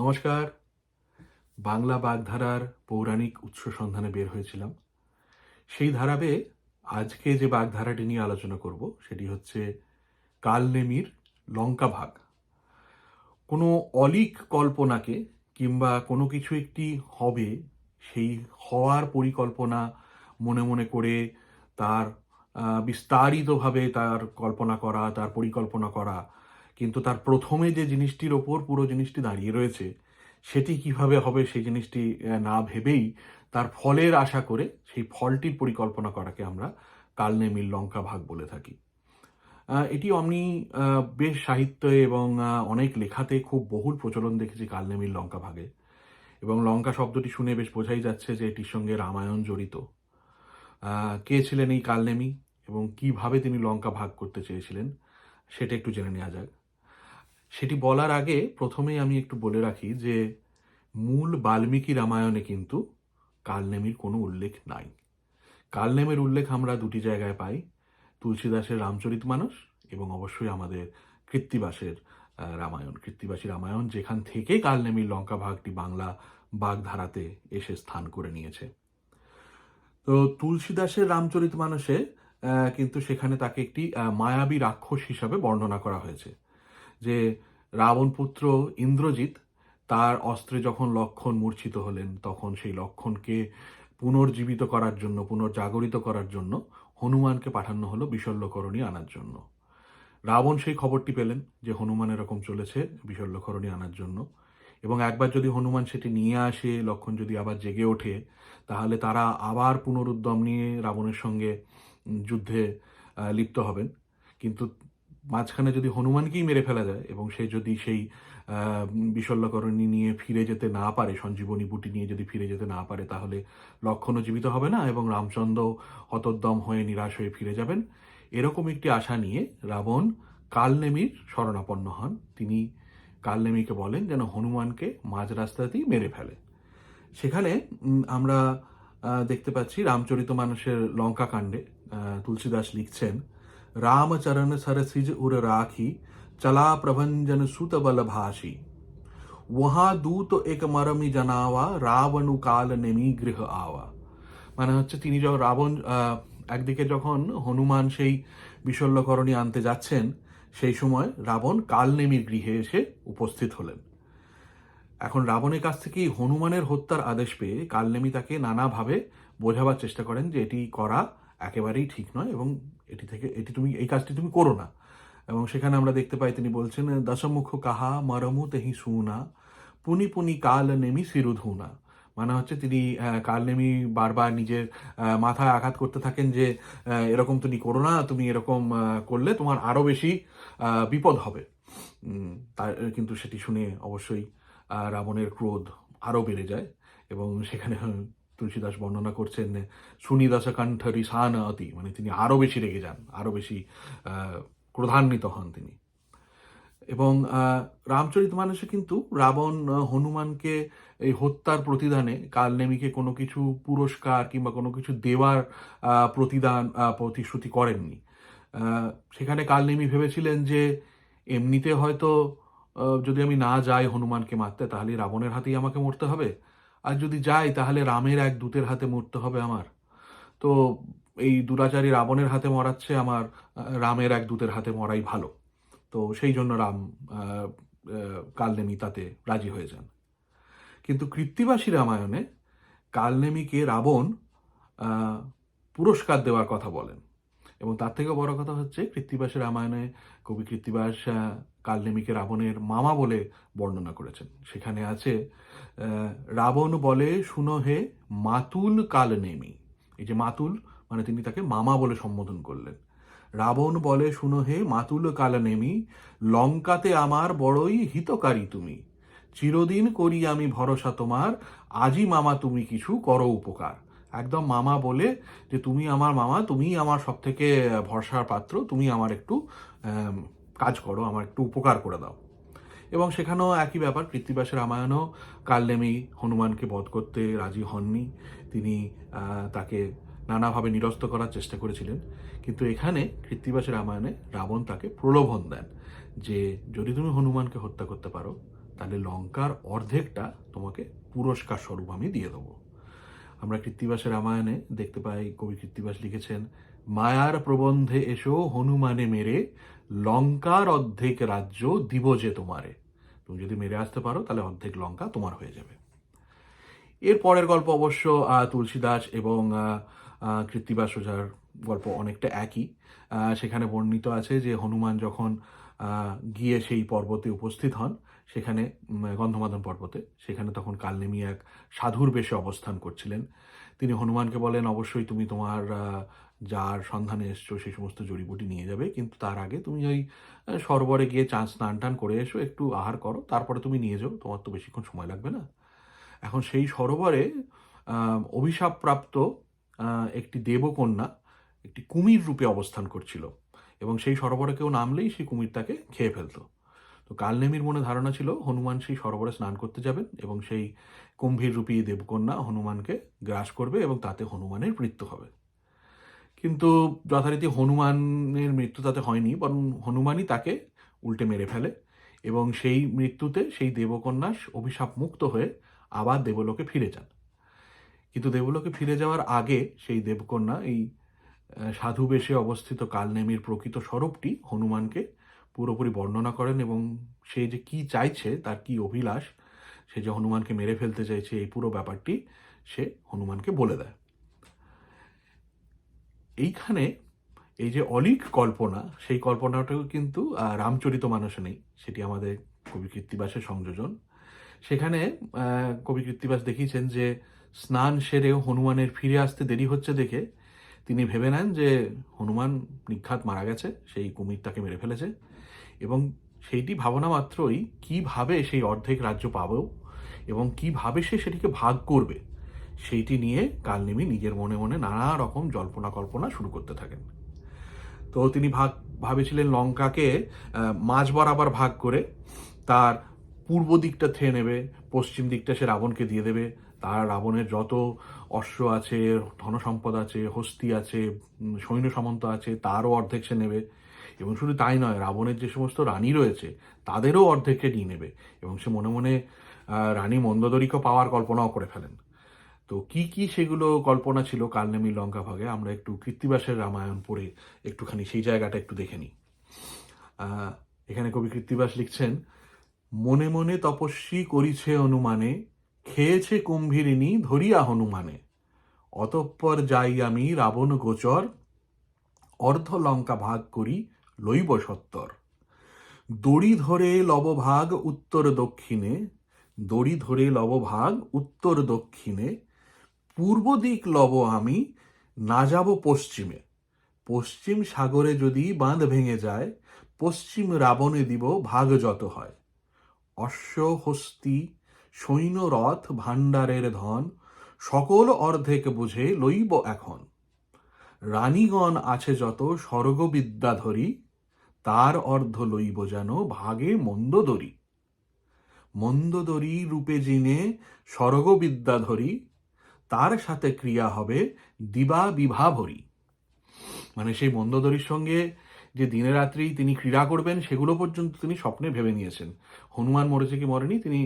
নমস্কার। বাংলা বাগধারার পৌরাণিক উৎস সন্ধানে বের হয়েছিলাম। সেই ধারাবে আজকে যে বাগধারাটি নিয়ে আলোচনা করব, সেটি হচ্ছে কালনেমির লঙ্কা ভাগ। কোনো অলিক কল্পনাকে কিংবা কোনো কিছু একটি হবে, সেই হওয়ার পরিকল্পনা মনে মনে করে তার বিস্তারিতভাবে তার কল্পনা করা, তার পরিকল্পনা করা কিন্তু তার প্রথমে যে জিনিসটির ওপর পুরো জিনিসটি দাঁড়িয়ে রয়েছে, সেটি কীভাবে হবে সেই জিনিসটি না ভেবেই তার ফলের আশা করে সেই ফলটির পরিকল্পনা করাকে আমরা কালনেমির লঙ্কা ভাগ বলে থাকি। এটি আমি বেশ সাহিত্যে এবং অনেক লেখাতে খুব বহুল প্রচলন দেখেছি কালনেমির লঙ্কা ভাগে। এবং লঙ্কা শব্দটি শুনে বেশ বোঝাই যাচ্ছে যে এটির সঙ্গে রামায়ণ জড়িত। কে ছিলেন এই কালনেমি এবং কীভাবে তিনি লঙ্কা ভাগ করতে চেয়েছিলেন, সেটা একটু জেনে নেওয়া যাক। সেটি বলার আগে প্রথমেই আমি একটু বলে রাখি যে মূল বাল্মীকি রামায়ণে কিন্তু কালনেমির কোনো উল্লেখ নাই। কালনেমের উল্লেখ আমরা দুটি জায়গায় পাই, তুলসীদাসের রামচরিত মানস এবং অবশ্যই আমাদের কৃত্তিবাসের রামায়ণ। কৃত্তিবাসী রামায়ণ যেখান থেকে কালনেমির লঙ্কা ভাগটি বাংলা বাগধারাতে এসে স্থান করে নিয়েছে। তো তুলসীদাসের রামচরিত মানসে কিন্তু সেখানে তাকে একটি মায়াবী রাক্ষস হিসাবে বর্ণনা করা হয়েছে। যে রাবণ পুত্র ইন্দ্রজিৎ তার অস্ত্রে যখন লক্ষণ মূর্ছিত হলেন, তখন সেই লক্ষণকে পুনর্জীবিত করার জন্য, পুনর্জাগরিত করার জন্য হনুমানকে পাঠানো হলো বিশল্যকরণী আনার জন্য। রাবণ সেই খবরটি পেলেন যে হনুমান এরকম চলেছে বিশল্যকরণী আনার জন্য। এবং একবার যদি হনুমান সেটি নিয়ে আসে, লক্ষণ যদি আবার জেগে ওঠে, তাহলে তারা আবার পুনরুদ্যম নিয়ে রাবণের সঙ্গে যুদ্ধে লিপ্ত হবেন। কিন্তু মাঝখানে যদি হনুমানকেই মেরে ফেলা যায় এবং সে যদি সেই বিশল্যকরণী নিয়ে ফিরে যেতে না পারে, সঞ্জীবনী বুটি নিয়ে যদি ফিরে যেতে না পারে, তাহলে লক্ষণও জীবিত হবে না এবং রামচন্দ্র হতোদ্যম হয়ে নিরাশ হয়ে ফিরে যাবেন। এরকম একটি আশা নিয়ে রাবণ কালনেমির শরণাপন্ন হন। তিনি কালনেমিকে বলেন যেন হনুমানকে মাঝ রাস্তাতেই মেরে ফেলে। সেখানে আমরা দেখতে পাচ্ছি রামচরিত মানুষের লঙ্কা কাণ্ডে তুলসীদাস লিখছেন रामचरण सरसिज उर राखी चला प्रभंजन सुत बल भाषी वहां दूत एक मरमी जनावा রাবণু কাল নেমি গৃহ আওয়া মানে হচ্ছে তিনি যখন রাবণ আহ, একদিকে যখন হনুমান সেই বিশল্যকরণী আনতে যাচ্ছেন সেই সময় রাবণ কালনেমির গৃহে এসে উপস্থিত হলেন এখন রাবণের কাছ থেকেই হনুমানের হত্যার আদেশ পেয়ে কালনেমি তাকে নানাভাবে বোঝাবার চেষ্টা করেন যে এটি করা একেবারেই ঠিক নয় এবং এটি থেকে এটি তুমি এই কাজটি তুমি করো না। এবং সেখানে আমরা দেখতে পাই তিনি বলছেন দশমুখ কাহা মরমু তেহি সুনা পুনি পুনি কাল নেমি সিরুধুনা মানে হচ্ছে তিনি আহ, কালনেমি বারবার নিজের মাথায় আঘাত করতে থাকেন যে এরকম তুমি করো না তুমি এরকম করলে তোমার আরও বেশি বিপদ হবে। তার কিন্তু সেটি শুনে অবশ্যই রাবণের ক্রোধ আরও বেড়ে যায় এবং সেখানে তুলসীদাস বর্ণনা করছেন সুনিদাস কণ্ঠ রিসান অতি মানে তিনি আরও বেশি রেগে যান আরও বেশি ক্রোধান্বিত হন তিনি। এবং রামচরিত মানুষে কিন্তু রাবণ হনুমানকে এই হত্যার প্রতিদানে, কালনেমিকে কোনো কিছু পুরস্কার কিংবা কোনো কিছু দেওয়ার প্রতিদান প্রতিশ্রুতি করেননি। সেখানে কালনেমি ভেবেছিলেন যে এমনিতে হয়তো যদি আমি না যাই হনুমানকে মারতে, তাহলে রাবণের হাতেই আমাকে মরতে হবে। আর যদি যাই, তাহলে রামের এক দূতের হাতে মরতে হবে আমার। তো এই দুরাচারী রাবণের হাতে মরাচ্ছে আমার, রামের এক দূতের হাতে মরাই ভালো। তো সেই জন্য রাম কালনেমি তাতে রাজি হয়ে যান। কিন্তু কৃত্তিবাসী রামায়ণে কালনেমিকে রাবণ পুরস্কার দেওয়ার কথা বলেন। এবং তার থেকেও বড় কথা হচ্ছে কৃত্তিবাসী রামায়ণে কবি কৃত্তিবাস কালনেমিকে রাবণের মামা বলে বর্ণনা করেছেন। সেখানে আছে রাবণ বলে, শুনো হে, মাতুল কালনেমি। এই যে মাতুল মানে তিনি তাকে মামা বলে সম্বোধন করলেন। রাবণ বলে, শুনো হে, মাতুল কালনেমি, লঙ্কাতে আমার বড়ই হিতকারী তুমি। চিরদিন করি আমি ভরসা তোমার আজই মামা তুমি কিছু করো উপকার। একদম মামা বলে যে, তুমি আমার মামা, তুমি আমার সব থেকে ভরসার পাত্র, তুমি আমার একটু কাজ করো, আমার একটু উপকার করে দাও। এবং সেখানেও একই ব্যাপার কৃত্তিবাসের রামায়ণও কালনেমি হনুমানকে বধ করতে রাজি হননি। তিনি তাকে নানাভাবে নিরস্ত করার চেষ্টা করেছিলেন। কিন্তু এখানে কৃত্তিবাসের রামায়ণে রাবণ তাকে প্রলোভন দেন যে, যদি তুমি হনুমানকে হত্যা করতে পারো, তাহলে লঙ্কার অর্ধেকটা তোমাকে পুরস্কার স্বরূপ আমি দিয়ে দেবো। আমরা কৃত্তিবাসের রামায়ণে দেখতে পাই, কবি কৃত্তিবাস লিখেছেন, মায়ার প্রবন্ধে এসো, হনুমানে মেরে, লঙ্কার অর্ধেক রাজ্য দিব যে তোমারে। তুমি যদি মেরে আসতে পারো, তাহলে অর্ধেক লঙ্কা তোমার হয়ে যাবে। এর পরের গল্প অবশ্য তুলসীদাস এবং কৃত্তিবাস ওঝার গল্প অনেকটা একই। সেখানে বর্ণিত আছে যে হনুমান যখন গিয়ে সেই পর্বতে উপস্থিত হন। সেখানে উম, গন্ধমাদন পর্বতে। সেখানে তখন কালনেমি এক সাধুর বেশে অবস্থান করছিলেন। তিনি হনুমানকে বলেন অবশ্যই তুমি তোমার যার সন্ধানে এসছো সেই সমস্ত জড়িবুটি নিয়ে যাবে। কিন্তু তার আগে তুমি ওই সরোবরে গিয়ে চান স্নান টান করে এসো একটু আহার করো। তারপরে তুমি নিয়ে যাও। তোমার তো বেশিক্ষণ সময় লাগবে না। এখন সেই সরোবরে অভিশাপপ্রাপ্ত একটি দেবকন্যা একটি কুমির রূপে অবস্থান করছিল। এবং সেই সরোবরে কেউ নামলেই সেই কুমির তাকে খেয়ে ফেলতো। তো কালনেমির মনে ধারণা ছিল, হনুমান সেই সরোবরে স্নান করতে যাবেন এবং সেই কুম্ভীর রূপী দেবকন্যা হনুমানকে গ্রাস করবে এবং তাতে হনুমানের মৃত্যু হবে। কিন্তু যথারীতি হনুমানের মৃত্যু তাতে হয়নি, বরং হনুমানই তাকে উল্টে মেরে ফেলে এবং সেই মৃত্যুতে সেই দেবকন্যা অভিশাপ মুক্ত হয়ে আবার দেবলোকে ফিরে যান। কিন্তু দেবলোকে ফিরে যাওয়ার আগে সেই দেবকন্যা এই আহ, সাধু বেশে অবস্থিত কালনেমির প্রকৃত স্বরূপটি হনুমানকে পুরোপুরি বর্ণনা করেন এবং সে যে কি চাইছে তার কি অভিলাষ সে যে হনুমানকে মেরে ফেলতে চাইছে এই পুরো ব্যাপারটি সে হনুমানকে বলে দেয়। এইখানে এই যে অলিক কল্পনা সেই কল্পনাটাও কিন্তু রামচরিত মানসে নেই সেটি আমাদের কবি কৃত্তিবাসের সংযোজন। সেখানে কবি কৃত্তিবাস দেখিয়েছেন যে স্নান সেরে হনুমানের ফিরে আসতে দেরি হচ্ছে দেখে তিনি ভেবে নেন যে হনুমান নিঘাত মারা গেছে, সেই কুমিরটাকে মেরে ফেলেছে এবং সেইটি ভাবনা মাত্রই কীভাবে সেই অর্ধেক রাজ্য পাবো এবং কীভাবে সে সেটিকে ভাগ করবে, সেইটি নিয়ে কালনেমি নিজের মনে মনে নানা রকম জল্পনা কল্পনা শুরু করতে থাকেন। তো তিনি ভাগ, ভাবেছিলেন লঙ্কাকে মাঝ বরাবর ভাগ করে তার পূর্ব দিকটা থেয়ে নেবে, পশ্চিম দিকটা সে রাবণকে দিয়ে দেবে, তার রাবণের যত অশ্ব আছে, ধনসম্পদ আছে, হস্তি আছে সৈন্য সামন্ত আছে, তারও অর্ধেক সে নেবে। এবং শুধু তাই নয়, রাবণের যে সমস্ত রানী রয়েছে, তাদেরও অর্ধেককে নিয়ে নেবে। এবং সে মনে মনে রানী মন্দোদরীকে পাওয়ার কল্পনাও করে ফেলেন। তো কি কি সেগুলো কল্পনা ছিল কালনেমি লঙ্কা ভাগে, আমরা একটু কৃত্তিবাসের রামায়ণ পড়ে একটুখানি সেই জায়গাটা একটু দেখে নিই। এখানে কবি কৃত্তিবাস লিখছেন, মনে মনে তপস্বী করিছে অনুমানে খেয়েছে কুম্ভীরিণী ধরিয়া হনুমানে। অতঃপর যাই আমি রাবণ গোচর, অর্ধ লঙ্কা ভাগ করি লইব সত্তর। দড়ি ধরে লবভাগ উত্তর দক্ষিণে, দড়ি ধরে লবভাগ উত্তর দক্ষিণে, পূর্ব দিক লব আমি, না যাব পশ্চিমে। পশ্চিম সাগরে যদি বাঁধ ভেঙে যায়, পশ্চিম রাবণে দিব ভাগ যত হয়। অশ্ব হস্তি সৈন্য রথ ভাণ্ডারের ধন, সকল অর্ধেক বুঝে লইব এখন। রানীগণ আছে যত স্বর্গবিদ্যাধরী তার অর্ধ লইব যেন ভাগে মন্দদরি। মন্দদরি রূপে জিনে স্বর্গবিদ্যাধরী তার সাথে ক্রিয়া হবে দিবা বিভাভরী মানে সেই মন্দদরির সঙ্গে যে দিনে রাত্রি তিনি ক্রীড়া করবেন, সেগুলো পর্যন্ত তিনি স্বপ্নে ভেবে নিয়েছেন। হনুমান মরেছে কি মরেনি, তিনি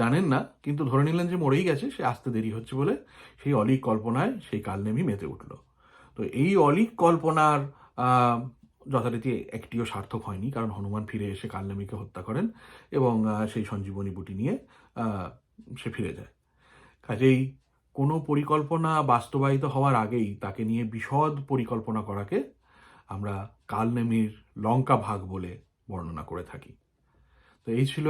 জানেন না, কিন্তু ধরে নিলেন যে মরেই গেছে, সে আসতে দেরি হচ্ছে বলে সেই অলিক কল্পনায় সেই কালনেমি মেতে উঠল। তো এই অলিক কল্পনার যথারীতি একটিও সার্থক হয়নি, কারণ হনুমান ফিরে এসে কালনেমিকে হত্যা করেন এবং সেই সঞ্জীবনী বুটি নিয়ে সে ফিরে যায়। কাজেই কোনো পরিকল্পনা বাস্তবায়িত হওয়ার আগেই তাকে নিয়ে বিশদ পরিকল্পনা করাকে আমরা কালনেমির লঙ্কা ভাগ বলে বর্ণনা করে থাকি। তো এই ছিল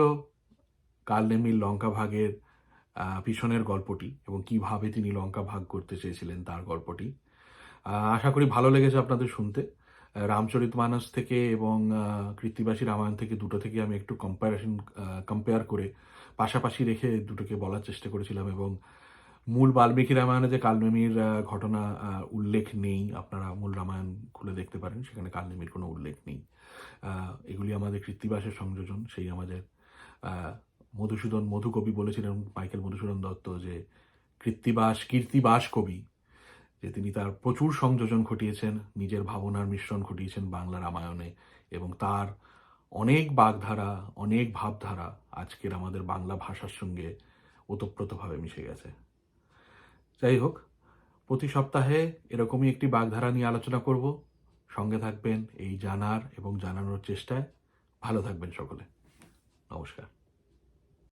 কালনেমির লঙ্কা ভাগের পিছনের গল্পটি এবং কীভাবে তিনি লঙ্কা ভাগ করতে চেয়েছিলেন তার গল্পটি। আশা করি ভালো লেগেছে আপনাদের শুনতে। রামচরিত মানস থেকে এবং কৃত্তিবাসী রামায়ণ থেকে দুটো থেকে আমি একটু কম্পারেশন কম্পেয়ার করে পাশাপাশি রেখে দুটোকে বলার চেষ্টা করেছিলাম এবং মূল বাল্মীকি রামায়ণে যে কালনেমির ঘটনা উল্লেখ নেই, আপনারা মূল রামায়ণ খুলে দেখতে পারেন, সেখানে কালনেমির কোনো উল্লেখ নেই। এগুলি আমাদের কৃত্তিবাসের সংযোজন, সেই আমাদের মধুসূদন মধুকবি বলেছিলেন, মাইকেল মধুসূদন দত্ত, যে কৃত্তিবাস, কীর্তিবাস কবি, যে তিনি তার প্রচুর সংযোজন ঘটিয়েছেন, নিজের ভাবনার মিশ্রণ ঘটিয়েছেন বাংলা রামায়ণে, এবং তার অনেক বাগধারা, অনেক ভাবধারা আজকের আমাদের বাংলা ভাষার সঙ্গে ওতপ্রোতভাবে মিশে গেছে। যাই হোক, প্রতি সপ্তাহে এরকমই একটি বাগধারা নিয়ে আলোচনা করব। সঙ্গে থাকবেন এই জানার এবং জানানোর চেষ্টায়। ভালো থাকবেন সকলে। নমস্কার।